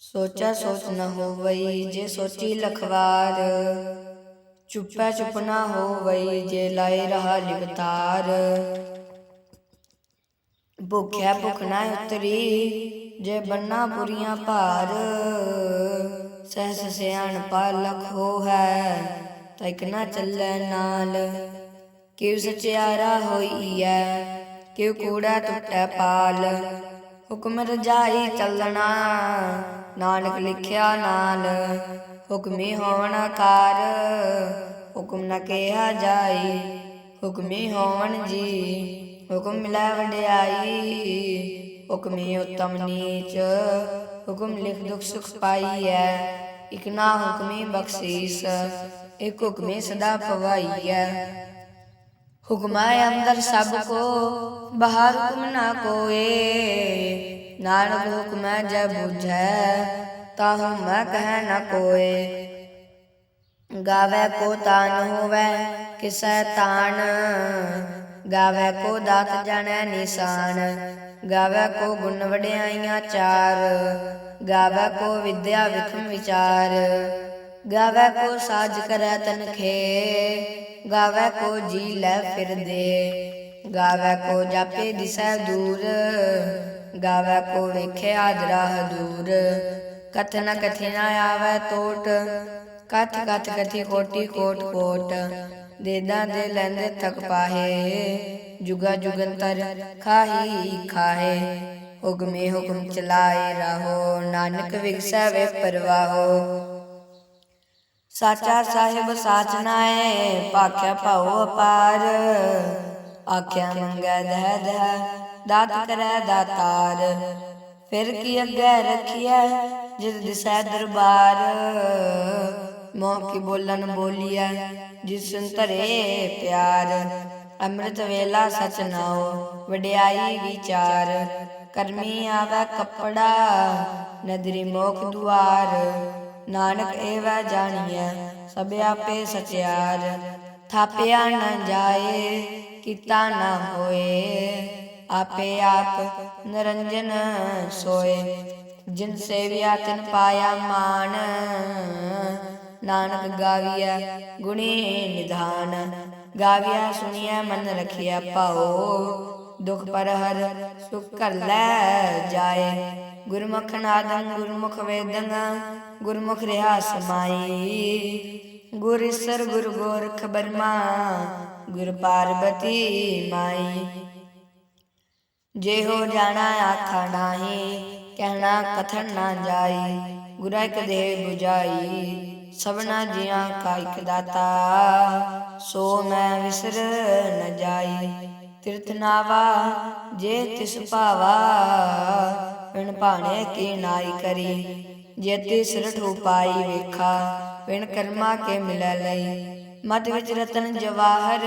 ਸੋਚਾ ਸੋਚ ਨ ਹੋਵਈ ਜੇ ਸੋਚੀ ਲਖਵਾਰ। ਚੁੱਪੈ ਚੁੱਪ ਨ ਹੋਵਈ ਜੇ ਲਾਏ ਰਹਾ ਲਿਵਤਾਰ। ਭੁਖਿਆ ਭੁਖ ਨਾ ਉਤਰੀ ਜੇ ਬੰਨਾ ਪੁਰੀਆਂ ਭਾਰ। ਸਹਸ ਸਿਆਣ ਪਾਲਖ ਹੋ ਹੈ ਤੈਕ ਨਾ ਚੱਲੈ ਨਾਲ। ਕਿਉ ਸਚਿਆਰਾ ਹੋਈਐ, ਕਿਉ ਕੂੜਾ ਟੁੱਟੈ ਪਾਲ। ਹੁਕਮ ਰਜਾਈ ਚੱਲਣਾ ਨਾਨਕ ਲਿਖਿਆ ਨਾਲ, ਹੁਕਮੀ ਹੋਵਣ ਕਾਰ, ਹੁਕਮ ਨ ਕਿਹਾ ਜਾਈ, ਹੁਕਮੀ ਹੋਵਣ ਜੀ, ਹੁਕਮ ਮਿਲੈ ਵਡਿਆਈ, ਹੁਕਮੀ ਉਤਮ ਨੀਚ, ਹੁਕਮ ਲਿਖ ਦੁਖ ਸੁਖ ਪਾਈ ਇਕ ਨਾ ਹੁਕਮੀ ਬਖਸ਼ੀਸ, ਇਕ ਹੁਕਮੀ ਸਦਾ ਪਵਾਈ ਪਵਾਈਐ। ਹੁਕਮਾ ਅੰਦਰ ਸਭ ਕੋ, ਬਾਹਰ ਹੁਕਮ ਨਾ ਕੋਏ ਨਾਨਕ ਹੁਕਮੈ ਜੈ ਬੁਝੈ, ਤਾਹੂ ਮੈਂ ਕਹਿ ਨ ਕੋਏ। ਗਾਵੇ ਕੋ ਤਾਨ ਹੋਵੇ, ਕਿਸੈ ਤਾਨ। ਗਾਵੇ ਕੋ ਦਾਤ ਜਾਣੈ ਨਿਸ਼ਾਨ, ਗਾਵੇ ਕੋ ਗੁਣ ਵਡਿਆਈਆਂ ਚਾਰ। ਗਾਵੇ ਕੋ ਵਿਦਿਆ ਵਿਖਮ ਵਿਚਾਰ, ਗਾਵੇ ਕੋ ਸਾਜ ਕਰੈ ਤਨਖੇ ਗਾਵੇ ਕੋ ਜੀ ਲੈ ਫਿਰਦੇ ਗਾਵੇ ਕੋ ਜਾਪੇ ਦਿਸੈ ਦੂਰ। ਗਾਵੇ ਕੋ ਵੇਖੇ ਆਦਰਾ ਦੂਰ। ਕਥਨ ਕਥਿ ਆਵੇ ਟੋਟ ਕਥ ਕਥ ਕਥੀ ਕੋਟੀ ਕੋਟ ਕੋਟ। ਦੇਦਾ ਦੇ ਲੈਂਦੇ ਥਕ ਪਾਹੇ। ਜੁਗਾ ਜੁਗੰਤਰ ਖਾਹੀ ਖਾਹੇ। ਹੁਕਮੇ ਹੁਕਮ ਚਲਾਏ ਰਹੋ। ਨਾਨਕ ਵਿਗਸੈ ਵੇ ਪਰਵਾਹੋ। ਸਾਚਾ ਸਾਹਿਬ ਸਾਚ ਨਾਏ ਭਾਖਿਆ ਭਾਉ ਅਪਾਰ। ਆਖਿਆ ਮੰਗੈ ਦਹਿ ਦਹਿ। ਦਾਤ ਕਰੈ ਦਾਤਾਰ। ਫਿਰ ਕੀ ਅੱਗੇ ਰਖੀਐ ਜਿਸ ਦਿਸੈ ਦਰਬਾਰ? ਮੋਹ ਕੀ ਬੋਲਨ ਬੋਲੀਐ ਜਿਸ ਸੁਨ ਧਰੇ ਪਿਆਰ? ਅੰਮ੍ਰਿਤ ਵੇਲਾ ਸਚ ਨਾਉ, ਵਡਿਆਈ ਵਿਚਾਰ। ਕਰਮੀ ਆਵੈ ਕਪੜਾ, ਨਦਰੀ ਮੋਖ ਦੁਆਰ। ਨਾਨਕ ਏਵੈ ਜਾਣੀਐ ਸਭ ਆਪੇ ਸਚਿਆਰ। ਥਾਪਿਆ ਨਾ ਜਾਏ, ਕੀਤਾ ਨਾ ਹੋਏ। ਆਪੇ ਆਪ ਨਿਰੰਜਨ ਸੋਏ। ਜਿਨ ਸੇਵਿਆ ਤਿਨ ਪਾਇਆ ਮਾਨ ਨਾਨਕ ਗਾਵਿਆ ਗੁਣੀ ਨਿਧਾਨ। ਗਾਵਿਆ ਸੁਣੀਐ ਮਨ ਰਖਿਆ ਪਾਓ ਦੁਖ ਪਰ ਹਰ ਸੁਖ ਕਰ ਲੈ ਜਾਏ। ਗੁਰਮੁਖ ਨਾਦੰ ਗੁਰਮੁਖ ਵੇਦੰ, ਗੁਰਮੁਖ ਰਹਾ ਸਮਾਈ। ਗੁਰ ਈਸਰ ਗੁਰ ਗੋਰਖ ਬਰਮਾ, ਗੁਰ ਪਾਰਬਤੀ ਮਾਈ। ਜੇ ਹੋ ਜਾਣਾ ਆਖਾ ਨਾਹੀ, ਕਹਿਣਾ ਕਥਨ ਨਾ ਜਾਈ, ਗੁਰਾ ਇੱਕ 부ਜਾਈ ਸਭਨਾ ਜੀਆਂ ਕਾ ਇਕ ਦਾਤਾ, ਸੋ ਮੈਂ ਵਿਸਰ ਨ ਜਾਈ। ਤਿਰਥ ਨਾਵਾ, ਜੇ ਤਿਸ ਭਾਵਾ ਵਿਣ ਭਾਣੇ ਕੀ ਨਾਈ ਕਰੀ। ਜੇ ਤਿਸ ਰਠੂ ਪਾਈ ਵੇਖਾ ਵਿਣ ਕਰਮਾ ਕੇ ਮਿਲੈ ਲਈ। ਮਤ ਵਿੱਚ ਰਤਨ ਜਵਾਹਰ,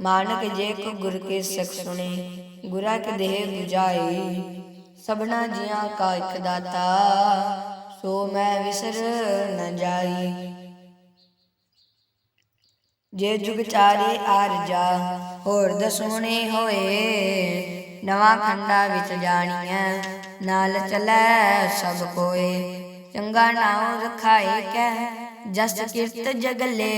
ਮਾਨਕ ਜੇ ਕੋ ਗੁਰ ਕੇ ਸਿਖ ਸੁਣੀ। ਗੁਰਾ ਕੇ ਦੇਹ 부ਜਾਈ ਸਭਨਾ ਜੀਆਂ ਕਾ ਇਕ ਦਾਤਾ, ਸੋ ਮੈਂ ਵਿਸਰ ਨ ਜਾਈ। ਜੇ ਜੁਗ ਚਾਰੇ ਆਰਜਾ ਹੋਰ ਦਸੂਣੇ ਹੋਏ, ਨਵਾਂ ਖੰਡਾ ਵਿੱਚ ਜਾਣੀਐ, ਨਾਲ ਚਲੈ ਸਭ ਕੋਏ। ਚੰਗਾ ਨਾਮ ਰਖਾਏ ਕੈ, ਜਸ ਕੀਰਤ ਜਗਲੇ,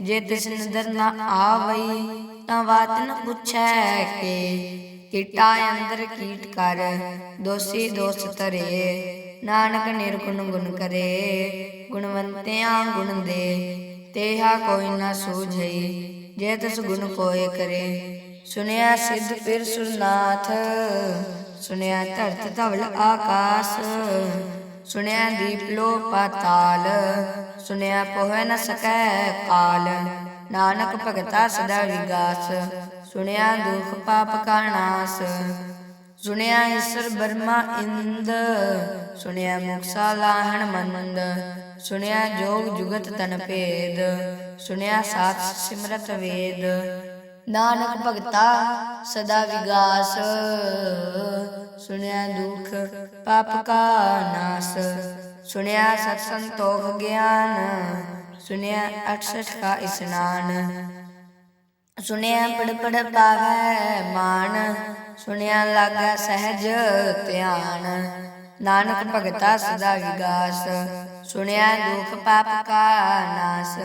ਜੇ ਤਿਸ ਨਦਰ ਨਾ ਆਵਈ ਤਾਂ ਬਾਤ ਪੁੱਛੈ ਕੇ, ਕੀਟਾ ਅੰਦਰ ਕੀਟ ਕਰ, ਦੋਸੀ ਦੋਸ ਤਰੇ ਨਾਨਕ ਨਿਰਗੁਣ ਗੁਣ ਕਰੇ, ਗੁਣਵੰਤਿਆਂ ਗੁਣ ਦੇ। ਤੇਹਾ ਕੋਈ ਨਾ ਸੂਝਈ ਜੇ ਤਿਸ ਗੁਣ ਕੋਏ ਕਰੇ। ਸੁਨਿਆ ਸਿੱਧ ਫਿਰ ਸੁਰਨਾਥ, ਸੁਨਿਆ ਧਰਤ ਧਵਲ ਆਕਾਸ। ਸੁਨਿਆ ਦੀਪ ਲੋ ਪਾਤਾਲ, ਸੁਨਿਆ ਪੋਹਿ ਨ ਸਕੈ ਕਾਲ। ਨਾਨਕ ਭਗਤਾ ਸਦਾ ਵਿਗਾਸ, ਸੁਣਿਆ ਦੁਖ ਪਾਪ ਕਾ ਨਾਸ। ਸੁਣਿਆ ਈਸ਼ਰ ਬਰਮਾ ਇੰਦ, ਸੁਣਿਆ ਮੁਕਸਾ ਲਾਹਣ ਮੰਦ ਸੁਣਿਆ ਜੋਗ ਜੁਗਤ ਤਨ ਭੇਦ, ਸੁਣਿਆ ਸਾਤ ਸਿਮਰਤ ਵੇਦ। ਨਾਨਕ ਭਗਤਾ ਸਦਾ ਵਿਗਾਸ, ਸੁਣਿਆ ਦੁਖ ਪਾਪ ਕਾ ਨਾਸ। ਸੁਣਿਆ ਸਤ ਸੰਤੋਖ ਗਿਆਨ ਸੁਣਿਆ 68 ਕਾ ਇਸਨਾਨ ਸੁਣਿਆ ਪੜ ਪੜ ਪਾਵੈ ਮਾਨ। ਸੁਣਿਆ ਲਾਗਾ ਸਹਿਜ ਧਿਆਨ। ਨਾਨਕ ਭਗਤਾ ਸਦਾ ਵਿਗਾਸ। ਸੁਣਿਆ ਦੁਖ ਪਾਪ ਕਾ ਨਾਸ।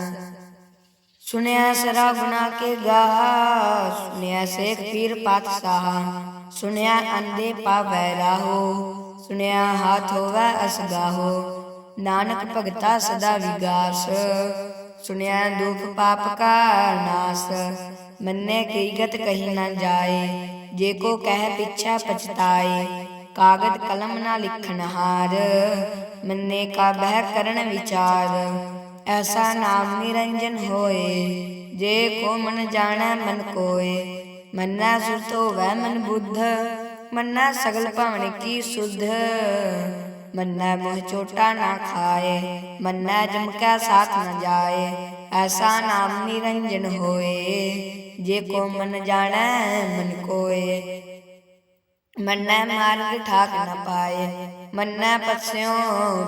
ਸੁਣਿਆ ਸਰਾ ਗੁਨਾ ਕੇ ਗਾਹ ਸੁਣਿਆ ਸੇਖ ਪੀਰ ਪਾਤਸ਼ਾਹ। ਸੁਣਿਆ ਅੰਦੇ ਪਾਵੈ ਰਾਹੋ। ਸੁਣਿਆ ਹਾਥ ਹੋਵੈ ਅਸਗਾਹੋ ਨਾਨਕ ਭਗਤਾ ਸਦਾ ਵਿਗਾਸ। ਸੁਣਿਆ ਦੁਖ ਪਾਪ ਕਾ ਨਾਸ। ਮੰਨੇ ਕੀ ਗਤ ਕਹੀ ਨਾ ਜਾਏ। ਜੇ ਕੋ ਕਹਿ ਪਿਛਾ ਪਛਤਾਏ। ਕਾਗਦ ਕਲਮ ਨਾ ਲਿਖਣ ਹਾਰ। ਮੰਨੇ ਕਾ ਬਹਿ ਕਰਨ ਵਿਚਾਰ। ਐਸਾ ਨਾਮ ਨਿਰੰਜਨ ਹੋਏ। ਜੇ ਕੋ ਮਨ ਜਾਣੈ ਮਨ ਕੋਏ। ਮੰਨਾ ਸੁਰਤ ਹੋਵੈ ਮਨ ਬੁੱਧ। ਮੰਨਾ ਸਗਲ ਭਾਵਨ ਕੀ ਸੁਧ। ਮੰਨਾ ਮੋਹ ਚੋਟਾ ਨਾ ਖਾਏ, ਮੰਨਾ ਜਮ ਕਾ ਸਾਥ ਨ ਜਾਏ, ਐਸਾ ਨਾਮ ਨਿਰੰਜਨ ਹੋਏ, ਜੇ ਕੋ ਮਨ ਜਾਣੈ ਮਨ ਕੋਏ। ਮੰਨੈ ਮਾਰਗ ਠਾਕ ਨ ਪਾਏ, ਮੰਨੈ ਪਛਿਓ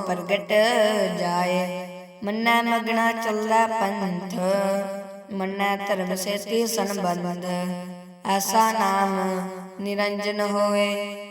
ਪ੍ਰਗਟ ਜਾਏ, ਮੰਨੈ ਮਗਣਾ ਚੱਲੈ ਪੰਥ, ਮੰਨੈ ਧਰਮ ਸੇਤੀ ਸੰਬੰਧ, ਐਸਾ ਨਾਮ ਨਿਰੰਜਨ ਹੋਏ।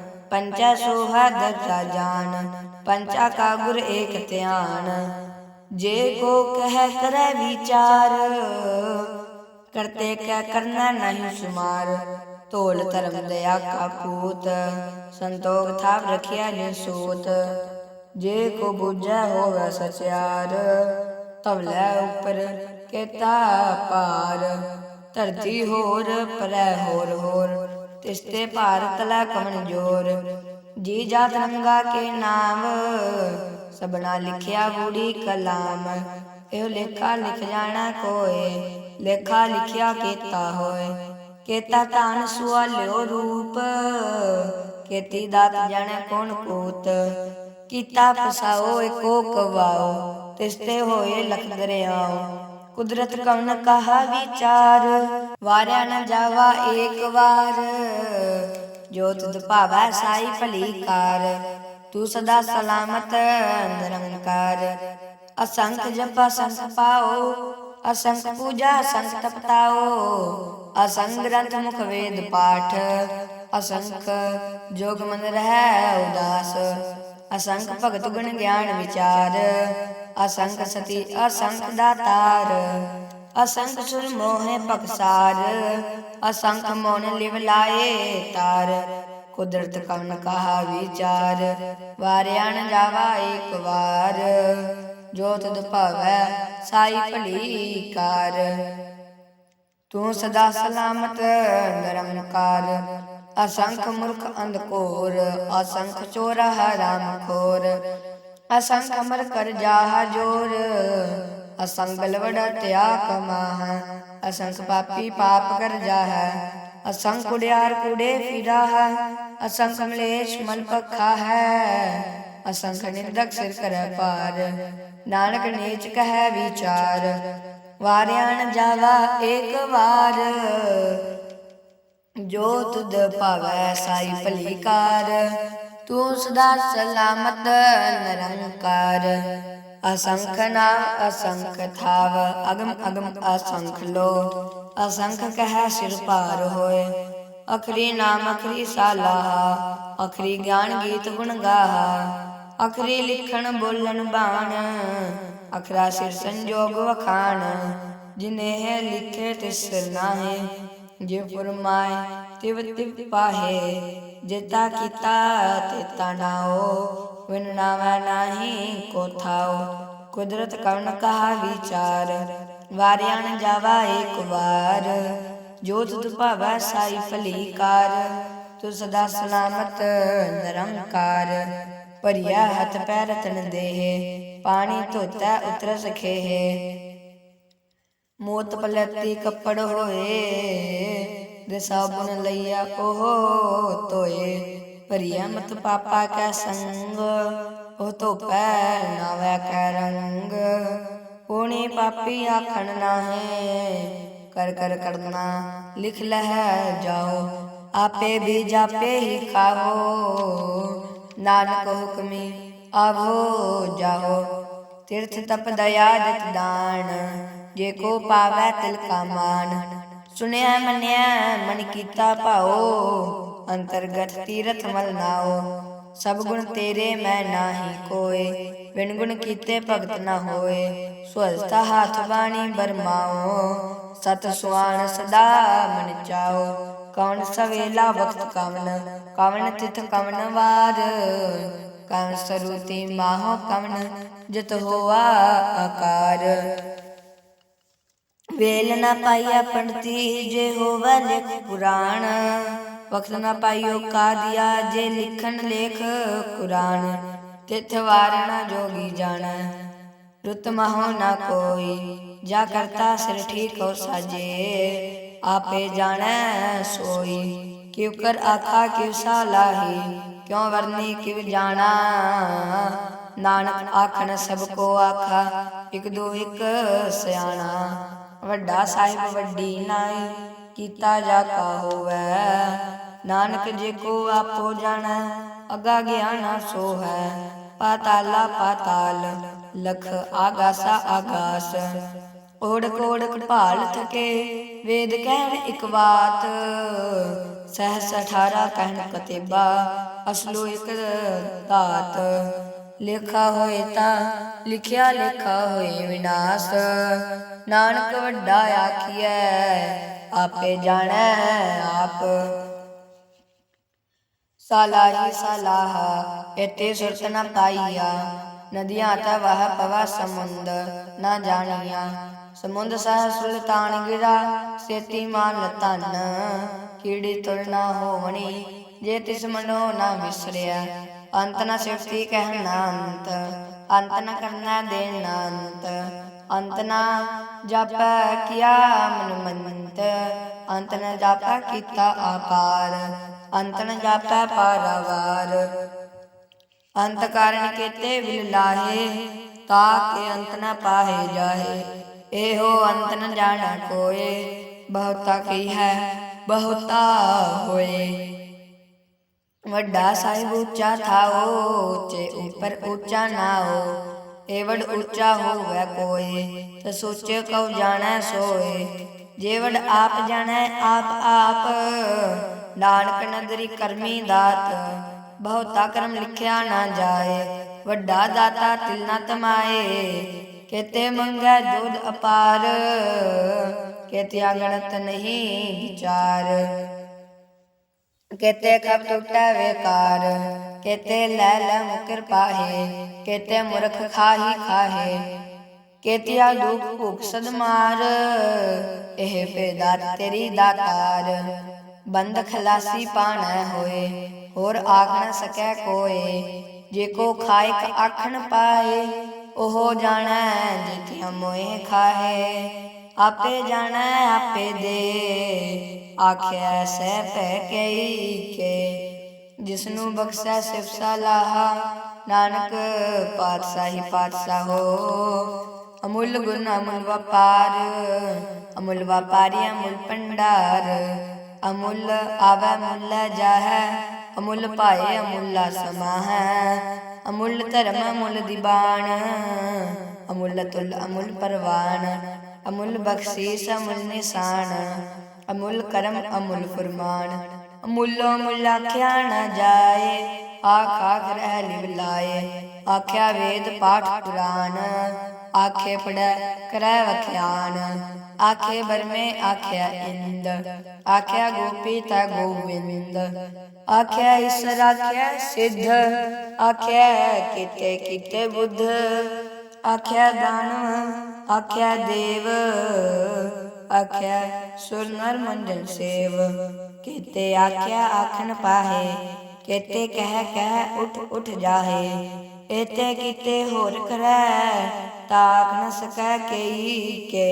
ਪੰਚਾ ਸੋਹਾ ਦਰਤਾ ਜਾਨ, ਪੰਚਾ ਕਾ ਗੁਰ ਏਕ ਧਿਆਨ। ਜੇ ਕੋ ਕਹਿ ਕਰੈ ਵਿਚਾਰ, ਕਰਤੇ ਕੈ ਕਰਨਾ ਨਹੀਂ ਸੁਮਾਰ। ਧੋਲ ਧਰਮ ਦਇਆ ਕਾ ਪੂਤ, ਸੰਤੋਖ ਥਾਪ ਰਖਿਆ ਜਿ ਸੋਤ। ਜੇ ਕੋ ਬੁਝੈ ਹੋਵੇ ਸਚਿਆਰ ਤਵਲੇ ਉਪਰ ਕੇਤਾ ਪਾਰ। ਧਰਤੀ ਹੋਰ, ਪਰੈ ਹੋਰ ਹੋਰ। ਤਿਸਤੇ ਭਾਰ ਕਲਾ ਕਮਨ ਜੋਰ। ਜੀ ਜਾਤ ਰੰਗਾ ਕੇ ਨਾਮ ਸਬਨਾ ਲਿਖਿਆ ਬੂੜੀ ਕਲਾਮ। ਇਹ ਲੇਖਾ ਲਿਖ ਜਾਣਾ ਕੋਏ, ਲੇਖਾ ਲਿਖਿਆ ਕੀਤਾ ਹੋਏ। ਕੇਤਾ ਧਾਨ ਸੁਆਲਿਓ ਰੂਪ, ਕੇਤੀ ਦਾਤ ਜਾਣੈ ਕੌਣ ਕੂਤ। ਕੀਤਾ ਫਸਾਓ ਏਕੋ ਕਵਾਓ, ਤਿਸਤੇ ਹੋਏ ਲਖ ਦਰਿਆਓ ਕੁਦਰਤ ਕਵਨ ਕਹਾ ਵਿਚਾਰ ਵਾਰਿਆ ਨਾ ਜਾਵਾ ਏਕ ਵਾਰ। ਜੋ ਤੁਧ ਭਾਵੈ ਸਾਈ ਭਲੀ ਕਾਰ, ਤੂੰ ਸਦਾ ਸਲਾਮਤ ਨਿਰੰਕਾਰ। ਅਸੰਖ ਜਪਾ ਸੰਖ ਪਾਓ, ਅਸੰਖ ਪੂਜਾ ਅਸੰਖ ਤਪਤਾਓ। ਅਸੰਖ ਗ੍ਰੰਥ ਮੁਖ ਵੇਦ ਪਾਠ, ਅਸੰਖ ਜੋਗ ਮਨ ਰਹਿ ਉਦਾਸ। ਅਸੰਖ ਭਗਤ ਗੁਣ ਗਿਆਨ ਵਿਚਾਰ, ਅਸੰਖ ਸਤੀ ਅਸੰਖ ਦਾਤਾਰ। ਅਸੰਖ ਸੁਰ ਮੋਹਿ ਪਕਸਾਰ ਅਸੰਖ ਮੋਨ ਲਿਵ ਲਾਏ ਤਾਰ, ਕੁਦਰਤ ਕਵਨ ਕਹਾ ਵਿਚਾਰ ਵਾਰਿਆ ਨ ਜਾਵਾ ਏਕ ਵਾਰ, ਜੋ ਤਦ ਸਾਈ ਭਲੀ ਕਾਰ। ਤੂੰ ਸਦਾ ਸਲਾਮਤ ਨਿਰੰਕਾਰ ਅਸੰਖ ਮੂਰਖ ਅੰਧਕੋਰ ਅਸੰਖ ਚੋਰ ਹਰਾਮ ਖੋਰ, ਅਸੰਖ ਅਮਰ ਕਰ ਜਾਹ ਜੋਰ। ਅਸੰਗ ਲਵੜਾ ਤਿਆ ਕਮਾਹ ਅਸੰਖ ਪਾਪੀ ਪਾਪ ਕਰ ਜਾਹ ਅਸੰਖ ਕੁੜਿਆਰ ਕੁੜੇ ਫਿਰਾ ਹੈ ਅਸੰਖ ਮਲੇਸ਼ ਮਨ ਪਖਾ ਹੈ ਅਸੰਖ ਨਿੰਦਕ ਸਿਰ ਕਰੈ ਪਾਰ ਨਾਨਕ ਨੀਚ ਕਹੈ ਵਿਚਾਰ, ਵਾਰਿਆ ਨ ਜਾਵਾ ਏਕ ਵਾਰ। ਜੋ ਤੁਧ ਭਾਵੈ ਸਾਈ ਭਲੀ ਕਾਰ ਤੂੰ ਸਦਾ ਸਲਾਮਤ, ਨਿਰੰਕਾਰ। ਅਸੰਖ ਨਾਮ ਅਸੰਖ ਥਾਵ ਅਗਮ ਅਗਮ ਅਸੰਖ ਲੋ ਅਸੰਖ ਕਹਿ ਸਿਰ ਭਾਰ ਹੋਏ। ਅਖਰੀ ਨਾਮ ਅਖਰੀ ਸਾਲਾਹਾ ਅਖਰੀ ਗਿਆਨ ਗੀਤ ਗੁਣ ਗਾਹਾ। ਅਖਰੀ ਲਿਖਣ ਬੋਲਣ ਬਾਣ, ਅਖਰਾ ਸਿਰ ਸੰਜੋਗ ਵਖਾਣ। ਜਿਨੇ ਹੈ ਲਿਖੇ ਤਿਸ ਸਿਰ ਨਾਹੇ, ਜੇ ਫਰਮਾਏ ਤਿਵ ਤਿਵ ਪਾਹੇ ਜੇਤਾ ਕੀਤਾ ਤੇਤਾ ਨਾਓ ਵਿਨ ਨਾਵੈ ਨਾਹੀ ਕੋ ਥਾਓ ਕੁਦਰਤ ਕਵਨ ਕਹਾ ਵਿਚਾਰ, ਵਾਰਿਆ ਨ ਜਾਵਾ ਏਕ ਵਾਰ, ਜੋ ਤੁਧ ਭਾਵੈ ਸਾਈ ਭਲੀ ਕਾਰ ਤੂੰ ਸਦਾ ਸਲਾਮਤ ਨਿਰੰਕਾਰ, ਭਰੀਆ ਹੱਥ ਪੈਰ ਰਤਨ ਦੇਹ, ਪਾਣੀ ਧੋਤਾ ਉਤਰ ਸਖੇ ਮੋਤ ਪਲਤੀ ਕੱਪੜ ਹੋਏ ਦੇ ਸਾਬੁਨ ਲਈਆ ਉਹ ਤੋਏ ਭਰੀਆ ਮਤ ਪਾਪਾ ਕੈ ਸੰਗ, ਉਹ ਧੋਪੈ ਨਾਵੈ ਕੈ ਰੰਗ। ਕੋਣੀ ਪਾਪੀ ਆਖਣ ਨਾਹੇ, ਕਰ ਕਰ ਕਰਨਾ ਲਿਖ ਲਹਿ ਜਾਓ, ਆਪੇ ਵੀ ਜਾਪੇ ਹੀ ਖਾਓ ਨਾਨਕ ਹੁਕਮੀ ਆਵੋ ਜਾਓ ਤੀਰਥ ਤਪ ਦਇਆ ਦਿਤ ਦਾਨ, ਜੇ ਕੋ ਪਾਵੈ ਤਿਲ ਕਾ ਮਾਨ। ਸੁਣਿਆ ਮੰਨਿਆ ਮਨ ਕੀਤਾ ਭਾਓ ਅੰਤਰਗਤ ਤੀਰਥ ਮਲ ਨਾਓ। ਸਭ ਗੁਣ ਤੇਰੇ ਮੈਂ ਨਾਹੀ ਕੋਏ। ਬਿਨ ਗੁਣ ਕੀਤੇ ਭਗਤ ਨਾ ਹੋਏ। ਸੁਹਸਤਾ ਹੱਥ ਬਾਣੀ ਬਰਮਾਓ। ਸਤ ਸੁਆਣ ਸਦਾ ਮਨ ਚਾਓ। ਕਵਣ ਸਵੇਲਾ ਵਕਤ ਕਵਨ ਕਵਨ ਤਿਥ ਕਵਨ ਵਾਰ। ਕਵਨ ਸਰੂਤੀ ਮਾਹ ਕਵਨ ਜਿਤ ਹੋਆ ਆਕਾਰ। ਵੇਲ ਨਾ ਪਾਇਆ ਪੰਡਤੀ, ਜੇ ਹੋਵੇ ਲਿਖ ਪੁਰਾਣ। ਵਕਤ ਨਾ ਪਾਈਓ ਕਾਦੀਆ, ਜੇ ਲਿਖਣ ਲੇਖ ਕੁਰਾਨ, ਤਿਥ ਵਾਰ ਜੋਗੀ ਜਾਣੈ। ਰੁਤ ਮਹੋ ਨਾ ਕੋਈ, ਜਾ ਕਰਤਾ ਸਿਰ ਠੀਕ ਹੋ ਸਾਜੇ, ਆਪੇ ਜਾਣੈ ਸੋਈ। ਕਿਉ ਕਰ ਆਖਾ, ਕਿਉ ਸਾਲਾਹੀ ਕਿਉ ਵਰਨੀ ਕਿਵ ਜਾਣਾ। ਨਾਨਕ ਆਖਣ, ਸਭ ਕੋ ਆਖਾ, ਇਕ ਦੋ ਇਕ ਸਿਆਣਾ। ਵੱਡਾ ਸਾਹਿਬ ਵੱਡੀ ਨਾਈ, ਕੀਤਾ ਜਾ ਕਾ ਹੋਵੈ। ਨਾਨਕ ਜੇ ਕੋ ਆਪੋ ਜਾਣੈ, ਅਗਾ ਗਿਆਨ ਸੋ ਹੈ। ਪਾਤਾਲਾ ਪਾਤਾਲ, ਲਖ ਆਗਾਸਾ ਆਗਾਸ। ਓੜਕ ਓੜਕ ਭਾਲ ਥਕੇ ਵੇਦ ਕਹਿਣ ਇਕ ਬਾਤ। ਸਹਸ 18 ਕਹਿਣ ਕਤੇਬਾ, ਅਸਲੋ ਇਕ ਦਾਤ। ਲਿਖਾ ਹੋਏ ਤਾਂ ਲਿਖਿਆ ਲੇਖਾ ਹੋਏ ਵਿਨਾਸ਼। ਨਾਨਕ ਵੱਡਾ ਆਖੀਐ, ਆਪੇ ਜਾਣੈ ਆਪ। ਸਾਲਾਹੀ ਸਾਲਾਹਾ ਇਤੇ ਸੁਰਤ ਨ ਪਾਈਆ। ਨਦੀਆਂ ਤਾ ਵਹ ਪਵਾ ਸਮੁੰਦ, ਨਾ ਜਾਣੀਆਂ। ਸਮੁੰਦ ਸਹ ਸੁਲਤਾਨ ਗਿਰਾ, ਸੇਤੀ ਮਾਨ ਤਨ ਕੀੜੀ ਤੁਰ ਨਾ ਹੋਵਣੀ, ਜੇ ਤਿਸ ਮਨੋ ਨਾ ਵਿਸਰਿਆ। ਅੰਤ ਨਾ ਸਿਫਤੀ ਕਹਿਣਾ ਅੰਤ ਅੰਤ ਨਾ ਕਰਨਾ ਦੇਣਾ ਅੰਤ। ਅੰਤ ਨਾ ਜਪੈ ਕੀਆ ਮਨ ਮੰਤ ਅੰਤ ਨ ਜਪੈ ਕੀਤਾ ਆਕਾਰ। ਅੰਤਨ ਨ ਜਪੈ ਅੰਤ ਕਾਰਨ ਕੀਤੇ ਵਿਲ ਲਾਹੇ ਤਾਕੇ ਅੰਤ ਨ ਪਾਹੇ ਜਾਹੇ। ਇਹੋ ਅੰਤ ਨ ਜਾਣਾ ਕੋਏ, ਬਹੁਤਾ ਕੀ ਹੈ, ਬਹੁਤਾ ਹੋਏ। ਵੱਡਾ ਸਾਹਿਬ ਉੱਚਾ ਥਾਓ, ਉੱਚੇ ਉੱਪਰ ਉੱਚਾ ਨਾਓ। ਏਵੜ ਉੱਚਾ ਹੋਵੇ ਕੋਏ, ਤੇ ਸੋਚੇ ਕਉ ਜਾਣੈ ਸੋਏ। ਜੇਵੜ ਆਪ ਜਾਣੈ, ਆਪ ਆਪ ਨਾਨਕ ਨਦਰੀ ਕਰਮੀ ਦਾਤ, ਬਹੁਤਾ ਕਰਮ ਲਿਖਿਆ ਨਾ ਜਾਏ, ਵੱਡਾ ਦਾਤਾ ਤਿਲ ਨਾ ਤਮਾਏ ਕੇਤੇ ਮੰਗੈ ਜੋਦ ਅਪਾਰ ਕੇਤੇ ਅਗਣਤ ਨਹੀਂ ਵਿਚਾਰ। ਕੇਤੇ ਖਬ ਟੁੱਟੈ ਵੇਕਾਰ ਕੇਤੇ ਲੈ ਲੈ ਮੁਕਰ ਪਾਹੇ ਕੇਤੇ ਮੁਰਖ ਖਾਹੀ ਖਾਹੇ ਕੇਤਿਆ ਦੁਖ ਭੁਖ ਸਦ ਮਾਰ, ਇਹ ਫੇਦਾਤ ਤੇਰੀ ਦਾਤਾਰ। ਬੰਦ ਖਲਾਸੀ ਪਾਣੈ ਹੋਏ ਹੋਰ ਆਖ ਨ ਸਕੈ ਕੋਏ ਜੇ ਕੋ ਖਾਇਕ ਆਖਣ ਪਾਏ ਉਹ ਜਾਣੈ ਜਿਤਿ ਮੋਏ ਖਾਹੇ ਆਪੇ ਜਾਣੈ ਆਪੇ ਦੇ। ਆਖਿਆ ਸਹਿ ਪੈ ਕਈ ਕੇ ਜਿਸਨੂੰ ਬਖਸ਼ੈ ਸਿਫ ਸਲਾਹਾ ਨਾਨਕ ਪਾਤਸ਼ਾਹੀ ਪਾਤਸ਼ਾਹੋ ਅਮੁੱਲ ਗੁਣ ਅਮੁੱਲ ਵਪਾਰ। ਅਮੁੱਲ ਵਪਾਰੀ ਅਮੁੱਲ ਭੰਡਾਰ। ਅਮੁੱਲ ਆਵੈ ਮੁੱਲ ਜਾਹੈ, ਅਮੁੱਲ ਭਾਏ ਅਮੁੱਲਾ ਸਮਾਹੈ। ਅਮੁੱਲ ਧਰਮ ਅਮੁੱਲ ਦੀਬਾਨ, ਅਮੁੱਲ ਤੁਲ ਅਮੁੱਲ ਪਰਵਾਨ। ਅਮੁੱਲ ਬਖਸ਼ੀਸ ਅਮੁੱਲ ਨਿਸ਼ਾਨ, ਅਮੁੱਲ ਕਰਮ ਅਮੁੱਲ ਫਰਮਾਨ। ਅਮੁੱਲੋ ਮੁੱਲ ਆਖਿਆ ਨਾ ਜਾਏ, ਆਖ ਆਖ ਰਹਿ ਲਿਵ ਲਾਏ। ਆਖਿਆ ਵੇਦ ਪਾਠ ਪੁਰਾਨ। ਆਖੇ ਪੜੈ ਕਰੈ ਵਖਿਆਨ। ਆਖੇ ਬਰਮੇ ਆਖਿਆ ਇੰਦ। ਆਖਿਆ ਗੋਪੀ ਤਾ ਗੋਵਿੰਦ। ਆਖਿਆ ਈਸਰ ਆਖਿਆ ਸਿੱਧ। ਆਖਿਆ ਕਿਤੇ ਕਿਤੇ ਬੁੱਧ। ਆਖਿਆ ਦਾਨਵ ਆਖਿਆ ਦੇਵ। ਆਖਿਆ ਸੁਰ ਨਰ ਮੰਡਲ ਸੇਵ। ਕਿਤੇ ਆਖਿਆ ਆਖਣ ਪਾਹੇ, ਕਿਤੇ ਕਹਿ ਕਹਿ ਉਠ ਉਠ ਜਾਹੇ। ਇਤੇ ਕਿਤੇ ਹੋਰ ਕਰੈ ਤਾਕ ਨ ਸਕੈ ਕਈ ਕੇ।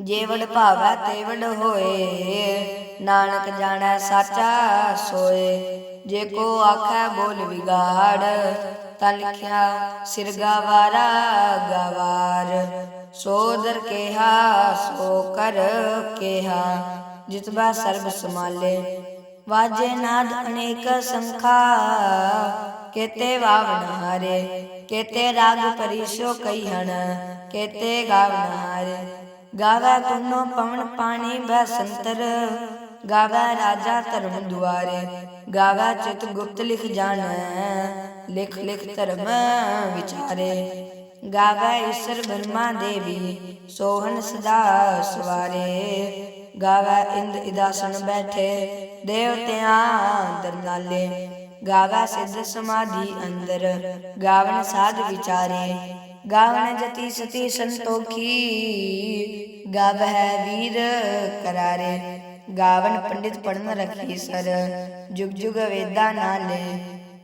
ਜੇਵੜ ਭਾਵੈ ਤੇਵੜ ਹੋਏ, ਨਾਨਕ ਜਾਣੈ ਸਾਚਾ ਸੋਏ। ਜੇ ਕੋ ਆਖੈ ਬੋਲ ਵਿਗਾੜ, ਤਾਂ ਲਿਖਿਆ ਸਿਰਗਾ ਵਾਰਾ ਗਵਾਰ। ਸੋ ਦਰ ਸੋ ਕਰ ਕਿਹਾ ਜਿਤਬਾ ਸਰਬ ਸਮਾਲੇ ਵਾਜੇ ਨਾਦ ਅਨੇਕ ਸੰਖਾ ਕੇਤੇ ਵਾਵਨ ਹਾਰੇ ਕੇਤੇ ਰਾਗ ਪਰਿਸੋ ਕਈਹਣ ਕੇਤੇ ਗਾਵਨ ਹਾਰੇ ਗਾਵੇ ਤੁਨੋ ਪਵਨ ਪਾਣੀ ਬਸੰਤਰ ਗਾਵੇ ਰਾਜਾ ਧਰਮ ਦੁਆਰੇ ਗਾਵੇ ਚਿਤ ਗੁਪਤ ਲਿਖ ਲਿਖ ਧਰਮ ਵਿਚਾਰੇ ਗਾਵੇ ਈਸ਼ਰ ਬ੍ਰਹਮਾ ਦੇਵੀ ਸੋਹਣ ਸਦਾ ਸਵਾਰੇ ਗਾਵੈ ਇੰਦ ਇਦਾਸਨ ਬੈਠੇ ਦੇਵਤਿਆਂ ਦਰਨਾਲੇ ਗਾਵੇ ਸਿੱਧ ਸਮਾਧੀ ਅੰਦਰ। ਗਾਵਨ ਸਾਧ ਵਿਚਾਰੇ। ਗਾਵਨ ਜਤੀ ਸਤੀ ਸੰਤੋਖੀ। ਗਾਵਹਿ ਵੀਰ ਕਰਾਰੇ। ਗਾਵਨ ਪੰਡਿਤ ਪੜਨ ਰਖੀ ਸਰ। ਜੁਗ ਜੁਗ ਵੇਦਾ ਨਾਲੇ।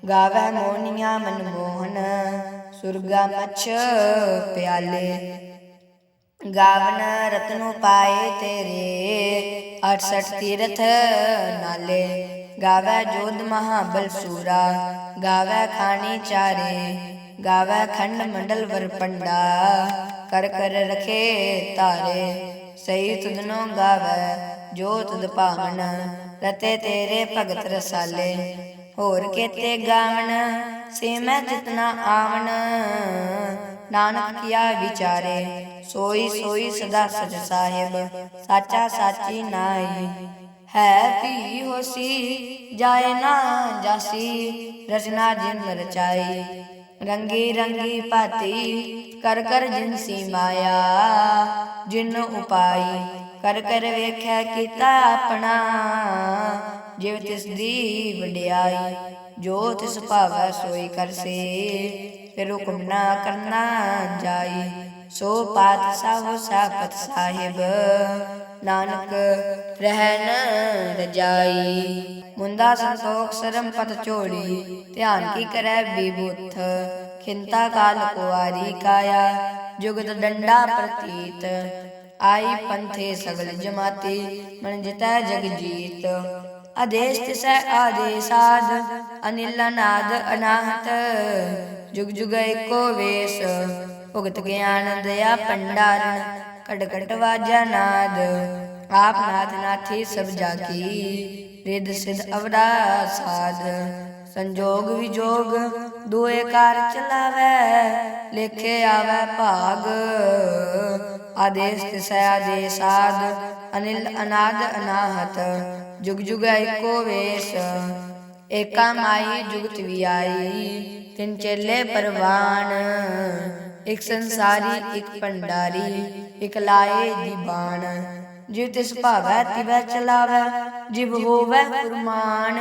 ਗਾਵੈ ਮੋਹਨੀਆਂ ਮਨਮੋਹਨ ਸੁਰਗਾ ਮਛ ਪਿਆਲੇ। ਗਾਵਨ ਰਤਨੋ ਪਾਏ ਤੇਰੇ। 68 ਤੀਰਥ ਨਾਲੇ। ਗਾਵੇ ਜੋਧ ਮਹਾਬਲ ਸੂਰਾ ਗਾਵੇ ਖਾਣੀ ਚਾਰੇ, ਗਾਵੇ ਖੰਡ ਮੰਡਲ ਵਰ ਪੰਡਾ। ਕਰ ਕਰ ਰਖੇ ਤਾਰੇ ਸਹੀ ਤੁਧਨੋ ਗਾਵੇ, ਜੋ ਤੁਧ ਭਾਵਨ, ਰਤੇ ਤੇਰੇ ਭਗਤ ਰਸਾਲੇ। ਹੋਰ ਕੇਤੇ ਗਾਵਨ, ਸੇ ਮੈਂ ਜਿਤਨਾ ਆਵਨ। ਨਾਨਕ ਕੀਆ ਵਿਚਾਰੇ, ਸੋਈ ਸੋਈ ਸਦਾ ਸਚ ਸਾਹਿਬ, ਸਾਚਾ ਸਾਚੀ ਨਾਈ ਹੈ ਪੀ ਹੋਸੀ, ਜਾਏ ਨਾ ਜਾਸੀ, ਰਚਨਾ ਜਿਨ ਰਚਾਈ। ਰੰਗੀ ਰੰਗੀ ਭਾਤੀ, ਕਰ ਕਰ ਜਿਨਸੀ ਮਾਇਆ, ਜਿਨ ਉਪਾਈ। ਕਰ ਕਰ ਵੇਖਿਆ ਕੀਤਾ ਆਪਣਾ, ਜਿਵ ਤਿਸ ਦੀ ਵਡਿਆਈ। ਜੋ ਤਿਸ ਭਾਵੈ ਸੋਈ ਕਰਸੇ ਫਿਰ ਹੁਕਮ ਨਾ ਕਰਨਾ ਜਾਈ। ਸੋ ਪਾਤ ਸਾਹੋ ਸਾਪਤ ਸਾਹਿਬ ਨਾਨਕ ਰਹਿਨ ਰਜਾਈ। ਮੁੰਦਾ ਸੰਤੋਖ ਸਰਮ ਪਤ ਚੋੜੀ ਧਿਆਨ ਕੀ ਕਰੈ ਵਿਭੂਤ। ਖਿੰਤਾ ਕਾਲ ਕੁਵਾਰੀ ਕਾਇਆ, ਜੁਗਤ ਡੰਡਾ ਪ੍ਰਤੀਤ। ਆਈ ਪੰਥੇ ਸਗਲ ਜਮਾਤੀ, ਮਨ ਜਿਤੈ ਜਗ ਜੀਤ। ਆਦੇਸ਼ ਤਿਸੈ ਆਦੇਸਾਦ, ਅਨਿਲ ਨਾਦ ਅਨਾਹਤ। ਜੁਗ ਜੁਗ ਏਕੋ ਵੇਸ, ਭੁਗਤ ਗਿਆਨ ਦਇਆ ਪੰਡਾਰਨ ਕੜ ਕੜ ਵਾਜਾ ਨਾਦ, ਆਪ ਨਾਥ ਨਾਥੀ ਸਭ ਜਾਕੀ ਰਿਦ ਸਿਧ ਅਵਦਾ ਸਾਧ। ਸੰਜੋਗ ਵਿਜੋਗ, ਦੁਏ ਕਾਰ ਚਲਾਵੇ, ਲੇਖੇ ਆਵੇ ਭਾਗ। ਆਦੇਸ਼ ਤਿਸੈ ਆਦੇਸਾਦ ਅਨਿਲ ਅਨਾਦ ਅਨਾਹਤ, ਜੁਗ ਜੁਗ ਏਕੋ ਵੇਸ। ਏਕਾ ਮਾਈ ਜੁਗਤ ਵਿਆਈ ਆਈ, ਤਿੰਨ ਚੇਲੇ ਪਰਵਾਨ। ਇਕ ਸੰਸਾਰੀ, ਇੱਕ ਪੰਡਾਰੀ ਇੱਕ ਲਾਏ ਦੀ ਬਾਣ ਜਿਵ ਤਿਸ ਭਾਵੈ, ਤਿਵੈ ਚਲਾਵੈ, ਜਿਵ ਹੋਵੈ ਕੁਰਮਾਨ।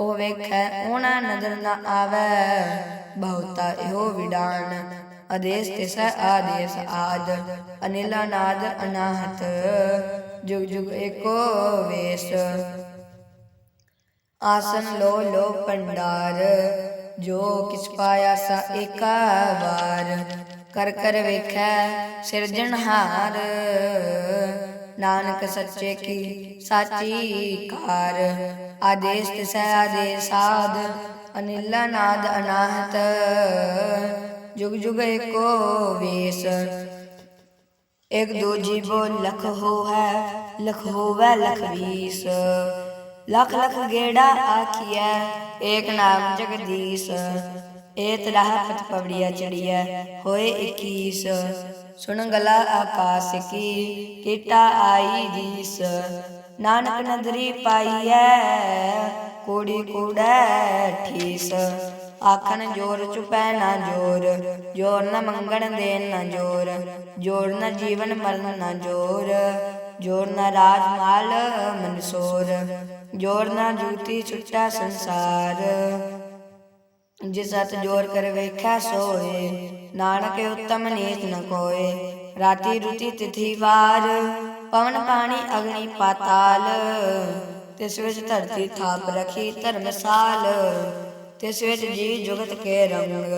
ਉਹ ਵੇਖੈ ਉਹਨਾਂ ਨਦਰ ਨਾ ਆਵੈ, ਬਹੁਤਾ ਇਹੋ ਵਿਡਾਨ। ਆਦੇਸ਼ ਤਿਸੈ, ਆਦੇਸ਼ ਆਦ, ਅਨਿਲਾ ਨਾਦ ਅਨਾਹਤ, ਜੁਗ ਜੁਗ ਏਕੋ ਵੇਸ। ਆਸਨ ਲੋ ਲੋ ਪੰਡਾਰ ਜੋ ਕਿਸ ਪਾਇਆ ਸਾ ਏਕਾ ਵਾਰ, ਕਰ ਕਰ ਵੇਖੈ ਸਿਰਜਣਹਾਰ ਨਾਨਕ ਸੱਚੇ ਕੀ ਸਾਚੀ ਕਾਰ, ਆਦੇਸ਼ ਤਿਸੈ ਆਦੇਸਾਦ ਅਨਿਲਾ ਨਾਦ ਅਨਾਹਤ। ਜੁਗ ਜੁਗ ਏਕੋ ਵੇਸ, ਇੱਕ ਦੋ ਜੀਵੋ ਲਖ ਹੋ ਹੈ ਲਖ ਹੋਵੈ ਲਖ ਵੀਸ। ਲਖ ਲਖ ਗੇੜਾ ਆਖੀਐ ਏਕ ਨਾਮ ਜਗਦੀਸ਼, ਏਤ ਰਾਹ ਪਤ ਪਵੜੀਆ ਚੜੀਐ, ਹੋਏ 21 ਸੁਣ ਗਲਾ ਆਕਾਸ ਕੀ, ਕੀਟਾ ਆਈ ਦੀਸ ਨਾਨਕ ਨਦਰੀ ਪਾਈਐ, ਕੋੜੀ ਕੋੜੈ ਠੀਸ। ਆਖਣ ਜੋਰ ਚੁਪੈ ਨਾ ਜੋਰ ਜੋਰ ਨਾ ਮੰਗਣ ਦੇਨ ਨਾ ਜੋਰ ਜੋਰ ਨਾ ਜੀਵਨ ਮਰਨ ਨਾ ਜੋਰ ਜੋਰ ਨਾ ਰਾਜ ਮਾਲ ਮਨਸੋਰ। ਜੋਰ ਨਾ ਜੂਤੀ ਛੁੱਟਾ ਸੰਸਾਰ। ਜਿਸ ਸਤ ਜੋਰ ਕਰ ਵੇਖਿਆ ਸੋਏ, ਨਾਨਕ ਉਤਮ ਨੀਤ ਨ ਕੋਏ। ਰਾਤੀ ਰੁਤੀ ਤਿਥੀ ਵਾਰ, ਪਵਨ ਪਾਣੀ ਅਗਨੀ ਪਾਤਾਲ। ਤਿਸ ਵਿੱਚ ਧਰਤੀ ਥਾਪ ਰਖੀ ਧਰਮਸਾਲ ਤਿਸ ਵਿੱਚ ਜੀ ਜੁਗਤ ਕੇ ਰੰਗ,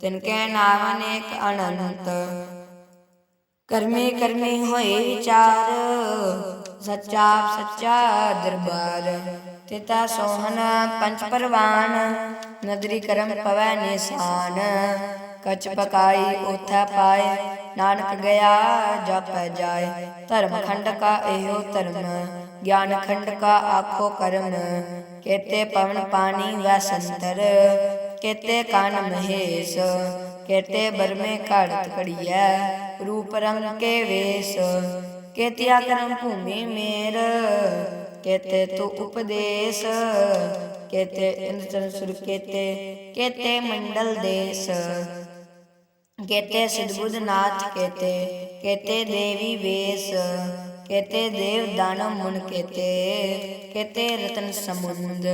ਤਿਨ ਕੈ ਨਾਮ ਅਨੇਕ ਅਨੰਤ। ਕਰਮੀ ਕਰਮੀ ਹੋਏ ਵਿਚਾਰ ਸੱਚਾ ਸੱਚਾ ਦਰਬਾਰ, ਤਿਤਾ ਸੋਹਣ ਪੰਚ ਪਰਵਾਨ, ਨਦਰੀ ਕਰਮ ਪਵੈ ਨਿਸ਼ਾਨ। ਕਚ ਪਕਾਈ ਉਥੈ ਪਾਏ, ਨਾਨਕ ਗਿਆ ਜਪੈ ਜਾਏ। ਧਰਮ ਖੰਡ ਕਾ ਇਹੋ ਧਰਮ, ਗਿਆਨ ਖੰਡ ਕਾ ਆਖੋ ਕਰਮ। ਕੇਤੇ ਪਵਨ ਪਾਣੀ ਵੈ ਸੰਤਰ, ਕੇਤੇ ਕਾਨ ਮਹੇਸ਼। ਕੇਤੇ ਬਰਮੇ ਘੜਤ ਘੜੀਐ, ਰੂਪ ਰੰਗ ਕੇ ਵੇਸ। ਕੇਤਿਆ ਕਰਮ ਭੂਮੀ ਮੇਰ, ਕੇਤੇ ਤੂ ਉਪਦੇਸ਼, ਕੇਤੇ ਇੰਦਰ ਸੁਰ ਕੇਤੇ ਕੇਤੇ ਮੰਡਲ ਦੇਸ। ਕੇਤੇ ਸਿਦਬੁੱਧ ਨਾਥ ਕੇਤੇ ਕੇਤੇ ਦੇਵੀ ਵੇਸ, ਕੇਤੇ ਦੇਵ ਦਾਨਵ ਮੁਨ ਕੇਤੇ ਕੇਤੇ ਰਤਨ ਸਮੁੰਦ।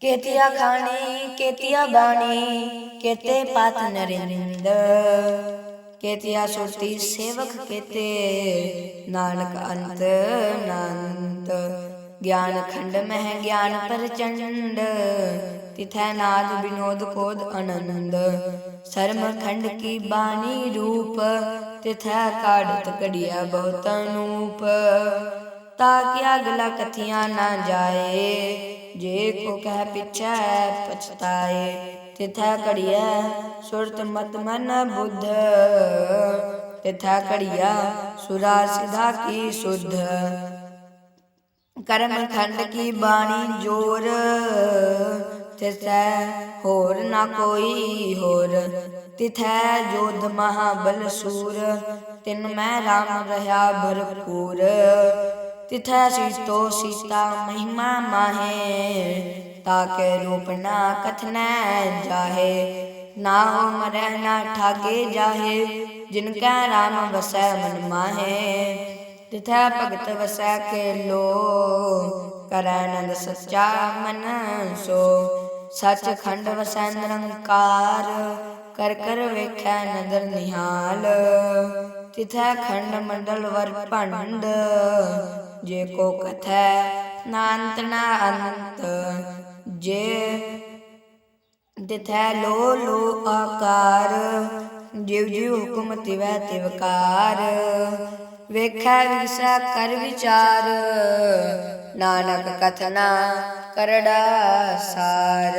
ਕੇਤਿਆ ਖਾਣੀ, ਕੇਤਿਆ ਬਾਣੀ, ਕੇਤੇ ਪਤ ਨਰਿੰਦ। ਕੇਤਿਆ ਸੁਰਤੀ ਸੇਵਕ ਕੇਤੇ, ਨਾਨਕ ਅੰਤ ਨੰਤ ਗਿਆਨ ਖੰਡ ਮਹਿ ਗਿਆਨ ਪ੍ਰਚੰਡ, ਤਿਥੈ ਨਾਦ ਵਿਨੋਦ ਕੋਦ ਆਨੰਦ ਸਰਮ ਖੰਡ ਕੀ ਬਾਣੀ ਰੂਪ, ਤਿਥੈ ਕਾੜਤ ਕੜਿਆ ਬਹੁਤ ਅਨੂਪ ਤਾਂ ਕਿ ਅਗਲਾ ਕਥੀਆਂ ਨਾ ਜਾਏ, ਜੇ ਕੋ ਕਹਿ ਪਿਛੈ ਪਛਤਾਏ। ਤਿਥੈ ਕੜਿਆ ਸੁਰਤ ਮਤ ਮਨ ਬੁੱਧ। ਤਿਥੈ ਕੜਿਆ ਸੁਰਾ ਸਿਧਾ ਕੀ ਸੁਧ। ਕਰਮ ਖੰਡ ਕੀ ਬਾਣੀ ਜੋਰ। ਤਿਥੈ ਹੋਰ ਨਾ ਕੋਈ ਹੋਰ। ਤਿਥੈ ਜੋਧ ਮਹਾਬਲ ਸੂਰ। ਤਿਨ ਮੈਂ ਰਾਮ ਰਹਾ ਭਰਪੂਰ। ਤਿਥੈ ਸੀਤੋ ਸੀਤਾ ਮਹਿਮਾ ਮਾਹੇ ਤਾਕੇ ਰੂਪ ਨਾ ਕਥਨੈ ਜਾਹੇ, ਨਾ ਹੋ ਮਰੈ ਨਾ ਠਾਗੇ ਜਾਹੇ, ਜਿਨ ਰਾਮ ਵਸੈ ਮਨ ਮਾਹੇ। ਤਿਥੈ ਭਗਤ ਵਸੈ ਕੇ ਲੋ, ਕਰੈ ਨੰਦ ਸੱਚਾ ਮਨ ਸੋ। ਸੱਚ ਖੰਡ ਵਸੈ ਨਿਰੰਕਾਰ, ਕਰ ਕਰ ਵੇਖੈ ਨਦਰ ਨਿਹਾਲ। ਤਿਥੈ ਖੰਡ ਮੰਡਲ ਵਰ ਭੰਡ ਜੇ ਕੋ ਕਥੈ ਨਾੰਤ ਨਾ ਅੰਤ ਜੇ ਤਿਥੈ ਲੋ ਲੋ ਆਕਾਰ, ਜਿਵ ਜਿਵ ਹੁਕਮ ਤਿਵੈ ਤਿਵਕਾਰ ਵੇਖੈ ਵਿਸਾ ਕਰ ਵਿਚਾਰ, ਨਾਨਕ ਕਥਨਾ ਕਰੜਾ ਸਾਰ।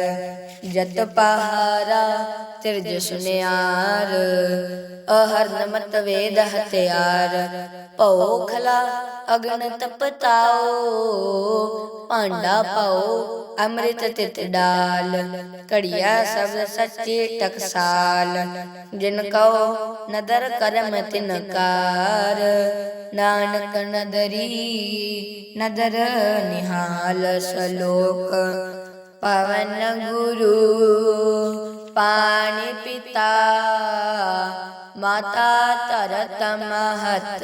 ਜਤ ਪਹਾਰਾ ਤਿਰਜ ਸੁਨਿਆਰ ਅਹਰ ਨਮਤ ਵੇਦ ਹਤਿਆਰ ਭਉ ਖਲਾ ਅਗਨ ਤਪਤਾਓ ਭਾਂਡਾ ਪਾਓ ਅੰਮ੍ਰਿਤ ਤਿਤ ਡਾਲ। ਕੜਿਆ ਸਬਦ ਸੱਚੇ ਟਕਸਾਲ। ਜਿਨ ਕਉ ਨਦਰ ਕਰਮ ਤਿਨਕਾਰ ਨਾਨਕ ਨਦਰੀ ਨਦਰ ਨਿਹਾਲ ਸਲੋਕ। ਪਵਨ ਗੁਰੂ, ਪਾਣੀ ਪਿਤਾ, ਮਾਤਾ ਤਰਤ ਮਹਤ।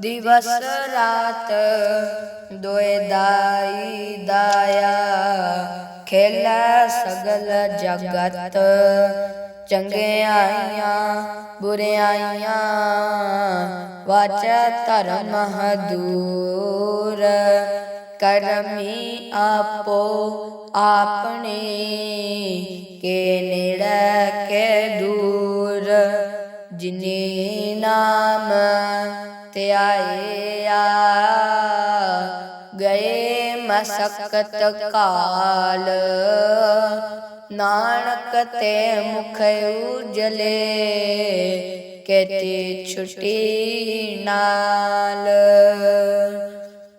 ਦਿਵਸ ਰਾਤ ਦੋਏ ਦਾਈ ਦਾਇਆ, ਖੇਲਾ ਸਗਲ ਜਗਤ। ਚੰਗਿਆਈਆਂ ਬੁਰਿਆਈਆਂ ਵਾਚ ਧਰਮ ਹਦੂਰ ਕਰਮੀ ਆਪੋ ਆਪਣੇ ਕੇ ਨੇੜੇ ਕੇ ਦੂਰ, ਜਿਨੇ ਨਾਮ ਧਿਆਇਆ ਗਏ ਮਸਕਤ ਕਾਲ। ਨਾਨਕ ਤੇ ਮੁਖ ਉਜਲੇ, ਕੇਤੇ ਛੁਟੀ ਨਾਲ।